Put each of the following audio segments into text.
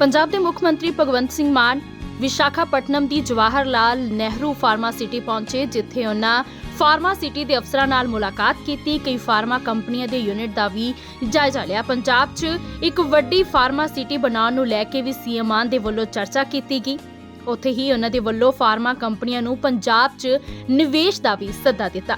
ਪੰਜਾਬ ਦੇ ਮੁੱਖ ਮੰਤਰੀ ਭਗਵੰਤ ਸਿੰਘ ਮਾਨ ਵਿਸ਼ਾਖਾਪਟਨਮ ਦੀ ਜਵਾਹਰ ਲਾਲ ਨਹਿਰੂ ਫਾਰਮਾ ਸਿਟੀ ਪਹੁੰਚੇ, ਜਿੱਥੇ ਉਹਨਾਂ ਫਾਰਮਾ ਸਿਟੀ ਦੇ ਅਫਸਰਾਂ ਨਾਲ ਮੁਲਾਕਾਤ ਕੀਤੀ। ਕਈ ਫਾਰਮਾ ਕੰਪਨੀਆਂ ਦੇ ਯੂਨਿਟ ਦਾ ਵੀ ਜਾਇਜ਼ਾ ਲਿਆ। ਪੰਜਾਬ 'ਚ ਇੱਕ ਵੱਡੀ ਫਾਰਮਾ ਸਿਟੀ ਬਣਾਉਣ ਨੂੰ ਲੈ ਕੇ ਵੀ ਸੀਐਮ ਮਾਨ ਦੇ ਵੱਲੋਂ ਚਰਚਾ ਕੀਤੀ ਗਈ। ਉੱਥੇ ਹੀ ਉਹਨਾਂ ਦੇ ਵੱਲੋਂ ਫਾਰਮਾ ਕੰਪਨੀਆਂ ਨੂੰ ਪੰਜਾਬ 'ਚ ਨਿਵੇਸ਼ ਦਾ ਵੀ ਸੱਦਾ ਦਿੱਤਾ।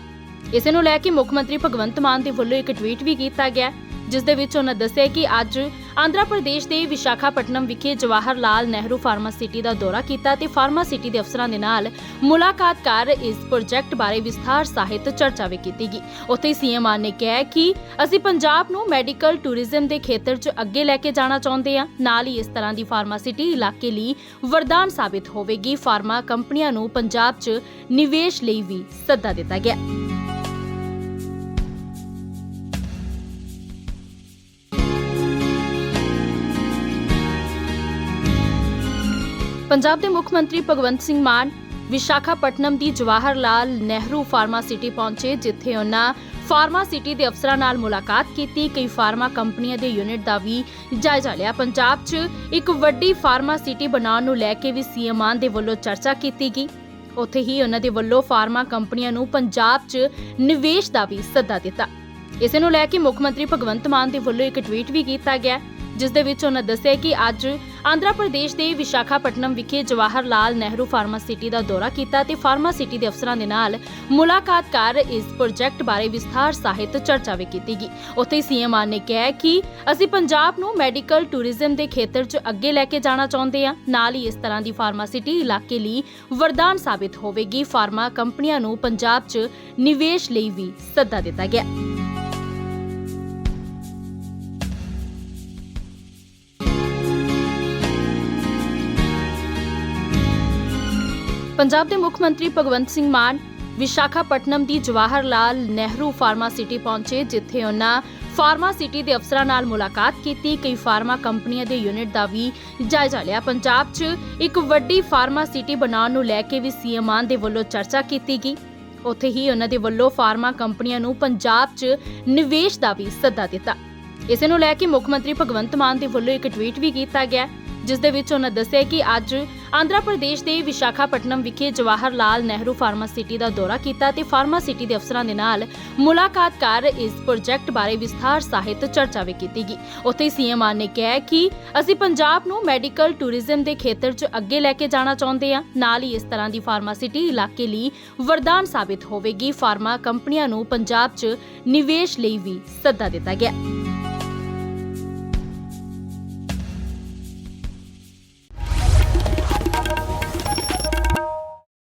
ਇਸੇ ਨੂੰ ਲੈ ਕੇ ਮੁੱਖ ਮੰਤਰੀ ਭਗਵੰਤ ਮਾਨ ਦੇ ਵੱਲੋਂ ਇੱਕ ਟਵੀਟ ਵੀ ਕੀਤਾ ਗਿਆ, ਜਿਸ ਦੇ ਵਿੱਚ ਉਹਨਾਂ ਦੱਸਿਆ ਕਿ ਅੱਜ ਆਂਧਰਾ ਪ੍ਰਦੇਸ਼ ਦੇ ਵਿਸ਼ਾਖਾਪਟਨਮ ਵਿਖੇ ਜਵਾਹਰ ਲਾਲ ਨਹਿਰੂ ਫਾਰਮਾਸਿਟੀ ਦਾ ਦੌਰਾ ਕੀਤਾ ਤੇ ਫਾਰਮਾਸਿਟੀ ਦੇ ਅਫਸਰਾਂ ਦੇ ਨਾਲ ਮੁਲਾਕਾਤ ਕਰ ਇਸ ਪ੍ਰੋਜੈਕਟ ਬਾਰੇ ਵਿਸਥਾਰ ਸਾਹਿਤ ਚਰਚਾ ਵੀ ਕੀਤੀ ਗਈ। ਉੱਥੇ ਸੀਐਮ ਮਾਨ ਨੇ ਕਿਹਾ ਕਿ ਅਸੀਂ ਪੰਜਾਬ ਨੂੰ ਮੈਡੀਕਲ ਟੂਰਿਜ਼ਮ ਦੇ ਖੇਤਰ 'ਚ ਅੱਗੇ ਲੈ ਕੇ ਜਾਣਾ ਚਾਹੁੰਦੇ ਹਾਂ। ਨਾਲ ਹੀ ਇਸ ਤਰ੍ਹਾਂ ਦੀ ਫਾਰਮਾਸਿਟੀ ਇਲਾਕੇ ਲਈ ਵਰਦਾਨ ਸਾਬਿਤ ਹੋਵੇਗੀ। ਫਾਰਮਾ ਕੰਪਨੀਆਂ ਨੂੰ ਪੰਜਾਬ 'ਚ ਨਿਵੇਸ਼ ਲਈ ਵੀ ਸੱਦਾ ਦਿੱਤਾ ਗਿਆ। ਪੰਜਾਬ ਦੇ ਮੁੱਖ ਮੰਤਰੀ ਭਗਵੰਤ ਸਿੰਘ ਮਾਨ ਵਿਸ਼ਾਖਾਪਟਨਮ ਦੀ ਜਵਾਹਰ ਲਾਲ ਨਹਿਰੂ ਫਾਰਮਾ ਸਿਟੀ ਪਹੁੰਚੇ, ਜਿੱਥੇ ਉਹਨਾਂ ਫਾਰਮਾ ਸਿਟੀ ਦੇ ਅਫਸਰਾਂ ਨਾਲ ਮੁਲਾਕਾਤ ਕੀਤੀ। ਕਈ ਫਾਰਮਾ ਕੰਪਨੀਆਂ ਦੇ ਯੂਨਿਟ ਦਾ ਵੀ ਜਾਇਜ਼ਾ ਲਿਆ। ਪੰਜਾਬ 'ਚ ਇੱਕ ਵੱਡੀ ਫਾਰਮਾ ਸਿਟੀ ਬਣਾਉਣ ਨੂੰ ਲੈ ਕੇ ਵੀ ਸੀਐਮ ਮਾਨ ਦੇ ਵੱਲੋਂ ਚਰਚਾ ਕੀਤੀ ਗਈ। ਉੱਥੇ ਹੀ ਉਹਨਾਂ ਦੇ ਵੱਲੋਂ ਫਾਰਮਾ ਕੰਪਨੀਆਂ ਨੂੰ ਪੰਜਾਬ 'ਚ ਨਿਵੇਸ਼ ਦਾ ਵੀ ਸੱਦਾ ਦਿੱਤਾ। ਇਸੇ ਨੂੰ ਲੈ ਕੇ ਮੁੱਖ ਮੰਤਰੀ ਭਗਵੰਤ ਮਾਨ ਦੇ ਵੱਲੋਂ ਇੱਕ ਟਵੀਟ ਵੀ ਕੀਤਾ ਗਿਆ, ਜਿਸ ਦੇ ਵਿੱਚ ਉਹਨਾਂ ਦੱਸਿਆ ਕਿ ਅੱਜ ਆਂਧਰਾ ਪ੍ਰਦੇਸ਼ ਦੇ ਵਿਸ਼ਾਖਾਪਟਨਮ ਵਿਖੇ ਜਵਾਹਰ ਲਾਲ ਨਹਿਰੂ ਫਾਰਮਾਸਿਟੀ ਦਾ ਦੌਰਾ ਕੀਤਾ ਤੇ ਫਾਰਮਾਸਿਟੀ ਦੇ ਅਫਸਰਾਂ ਦੇ ਨਾਲ ਮੁਲਾਕਾਤ ਕਰ ਇਸ ਪ੍ਰੋਜੈਕਟ ਬਾਰੇ ਵਿਸਥਾਰ ਸਾਹਿਤ ਚਰਚਾ ਵੀ ਕੀਤੀ ਗਈ। ਉੱਥੇ ਸੀਐਮ ਆਰ ਨੇ ਕਿਹਾ ਕਿ ਅਸੀਂ ਪੰਜਾਬ ਨੂੰ ਮੈਡੀਕਲ ਟੂਰਿਜ਼ਮ ਦੇ ਖੇਤਰ 'ਚ ਅੱਗੇ ਲੈ ਕੇ ਜਾਣਾ ਚਾਹੁੰਦੇ ਹਾਂ। ਨਾਲ ਹੀ ਇਸ ਤਰ੍ਹਾਂ ਦੀ ਫਾਰਮਾਸਿਟੀ ਇਲਾਕੇ ਲਈ ਵਰਦਾਨ ਸਾਬਿਤ ਹੋਵੇਗੀ। ਫਾਰਮਾ ਕੰਪਨੀਆਂ ਨੂੰ ਪੰਜਾਬ 'ਚ ਨਿਵੇਸ਼ ਲਈ ਵੀ ਸੱਦਾ ਦਿੱਤਾ ਗਿਆ। ਪੰਜਾਬ ਦੇ ਮੁੱਖ ਮੰਤਰੀ ਭਗਵੰਤ ਸਿੰਘ ਮਾਨ ਵਿਸ਼ਾਖਾਪਟਨਮ ਦੀ ਜਵਾਹਰ ਲਾਲ ਨਹਿਰੂ ਫਾਰਮਾ ਸਿਟੀ ਪਹੁੰਚੇ, ਜਿੱਥੇ ਉਹਨਾਂ ਫਾਰਮਾ ਸਿਟੀ ਦੇ ਅਫਸਰਾਂ ਨਾਲ ਮੁਲਾਕਾਤ ਕੀਤੀ। ਕਈ ਫਾਰਮਾ ਕੰਪਨੀਆਂ ਦੇ ਯੂਨਿਟ ਦਾ ਵੀ ਜਾਇਜ਼ਾ ਲਿਆ। ਪੰਜਾਬ 'ਚ ਇੱਕ ਵੱਡੀ ਫਾਰਮਾ ਸਿਟੀ ਬਣਾਉਣ ਨੂੰ ਲੈ ਕੇ ਵੀ ਸੀਐਮ ਮਾਨ ਦੇ ਵੱਲੋਂ ਚਰਚਾ ਕੀਤੀ ਗਈ। ਉੱਥੇ ਹੀ ਉਹਨਾਂ ਦੇ ਵੱਲੋਂ ਫਾਰਮਾ ਕੰਪਨੀਆਂ ਨੂੰ ਪੰਜਾਬ 'ਚ ਨਿਵੇਸ਼ ਦਾ ਵੀ ਸੱਦਾ ਦਿੱਤਾ। ਇਸੇ ਨੂੰ ਲੈ ਕੇ ਮੁੱਖ ਮੰਤਰੀ ਭਗਵੰਤ ਮਾਨ ਦੇ ਵੱਲੋਂ ਇੱਕ ਟਵੀਟ ਵੀ ਕੀਤਾ ਗਿਆ। ਜਿਸ ਦੇ ਵਿੱਚ ਉਹਨਾਂ ਦੱਸਿਆ ਕਿ ਅੱਜ ਆਂਧਰਾ ਪ੍ਰਦੇਸ਼ ਦੇ ਵਿਸ਼ਾਖਾਪਟਨਮ ਵਿਖੇ ਜਵਾਹਰ ਲਾਲ ਨਹਿਰੂ ਫਾਰਮਾ ਸਿਟੀ ਦਾ ਦੌਰਾ ਕੀਤਾ ਤੇ ਫਾਰਮਾ ਸਿਟੀ ਦੇ ਅਫਸਰਾਂ ਦੇ ਨਾਲ ਮੁਲਾਕਾਤ ਕਰ ਇਸ ਪ੍ਰੋਜੈਕਟ ਬਾਰੇ ਵਿਸਥਾਰ ਸਾਹਿਤ ਚਰਚਾ ਵੀ ਕੀਤੀ ਗਈ। ਉੱਥੇ ਸੀਐਮ ਆਰ ਨੇ ਕਿਹਾ ਕਿ ਅਸੀਂ ਪੰਜਾਬ ਨੂੰ ਮੈਡੀਕਲ ਟੂਰਿਜ਼ਮ ਦੇ ਖੇਤਰ 'ਚ ਅੱਗੇ ਲੈ ਕੇ ਜਾਣਾ ਚਾਹੁੰਦੇ ਹਾਂ। ਨਾਲ ਹੀ ਇਸ ਤਰ੍ਹਾਂ ਦੀ ਫਾਰਮਾ ਸਿਟੀ ਇਲਾਕੇ ਲਈ ਵਰਦਾਨ ਸਾਬਿਤ ਹੋਵੇਗੀ। ਫਾਰਮਾ ਕੰਪਨੀਆਂ ਨੂੰ ਪੰਜਾਬ 'ਚ ਨਿਵੇਸ਼ ਲਈ ਵੀ ਸੱਦਾ ਦਿੱਤਾ ਗਿਆ।